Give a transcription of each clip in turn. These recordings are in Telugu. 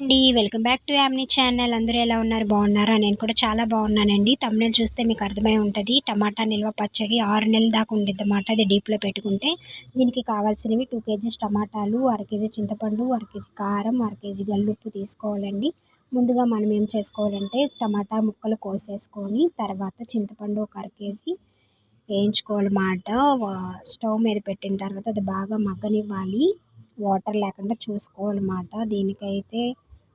అండి. Welcome back to Yamni channel. అందరూ ఎలా ఉన్నారు? బాగున్నారా? నేను కూడా చాలా బాగున్నానండి. తమిళ చూస్తే మీకు అర్థమై ఉంటుంది. టమాటా నిల్వ పచ్చడి ఆరు నెలల దాకా ఉండేది అన్నమాట. అది డీప్లో పెట్టుకుంటే దీనికి కావాల్సినవి టూ కేజీస్ టమాటాలు అర కేజీ చింతపండు అర కేజీ కారం అర కేజీ గల్లుప్పు తీసుకోవాలండి. ముందుగా మనం ఏం చేసుకోవాలంటే టమాటా ముక్కలు కోసేసుకొని తర్వాత చింతపండు ఒక అర కేజీ వేయించుకోవాలన్నమాట స్టవ్ మీద పెట్టిన తర్వాత అది బాగా మగ్గనివ్వాలి. వాటర్ లేకుండా చూసుకోవాలన్నమాట దీనికైతే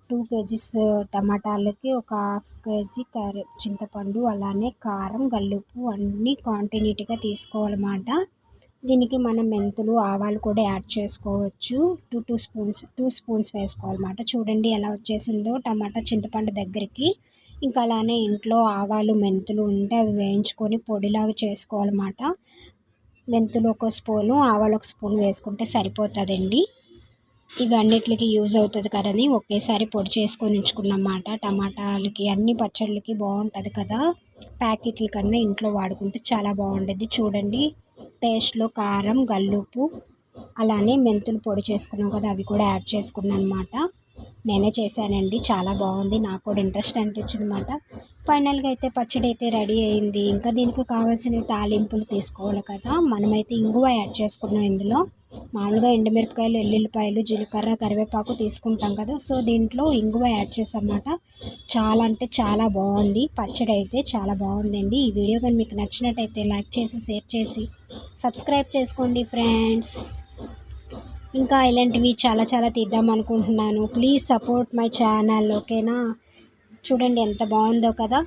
టూ కేజీస్ టమాటాలకి ఒక హాఫ్ కేజీ కర్రీ చింతపండు అలానే కారం గల్లుప్పు అన్నీ కాంటినీట్గా తీసుకోవాలన్నమాట. దీనికి మనం మెంతులు ఆవాలు కూడా యాడ్ చేసుకోవచ్చు. Two two spoons two spoons వేసుకోవాలన్నమాట. చూడండి ఎలా వచ్చేసిందో టమాటా చింతపండు దగ్గరికి. ఇంకా అలానే ఇంట్లో ఆవాలు మెంతులు ఉంటే అవి వేయించుకొని పొడిలాగా చేసుకోవాలన్నమాట. మెంతులు ఒక స్పూను ఆవాలు ఒక స్పూన్ వేసుకుంటే సరిపోతుందండి. ఇవి అన్నిటికి యూజ్ అవుతుంది కదని ఒకేసారి పొడి చేసుకొని ఉంచుకున్నమాట టమాటాలకి అన్ని పచ్చళ్ళకి బాగుంటుంది కదా. ప్యాకెట్ల కన్నా ఇంట్లో వాడుకుంటే చాలా బాగుంటుంది చూడండి పేస్ట్లో కారం గల్లుప్పు అలానే మెంతులు పొడి చేసుకున్నాం కదా అవి కూడా యాడ్ చేసుకున్నాను అనమాట నేనే చేశానండి. చాలా బాగుంది. నాకు కూడా ఇంట్రెస్ట్ అనిపించింది అనమాట ఫైనల్గా అయితే పచ్చడి అయితే రెడీ అయింది. ఇంకా దీనికి కావాల్సిన తాలింపులు తీసుకోవాలి కదా. మనమైతే ఇంగువ యాడ్ చేసుకున్నాం ఇందులో. మామూలుగా ఎండుమిరపకాయలు ఎల్లుల్లిపాయలు జీలకర్ర కరివేపాకు తీసుకుంటాం కదా. సో దీంట్లో ఇంగువ యాడ్ చేసామన్నమాట చాలా అంటే చాలా బాగుంది. పచ్చడి అయితే చాలా బాగుందండి. ఈ వీడియో కానీ మీకు నచ్చినట్టయితే లైక్ చేసి షేర్ చేసి సబ్స్క్రైబ్ చేసుకోండి ఫ్రెండ్స్. ఇంకా ఇలాంటివి చాలా చాలా తీద్దాం అనుకుంటున్నాను. ప్లీజ్ సపోర్ట్ మై ఛానల్ ఓకేనా చూడండి ఎంత బాగుందో కదా?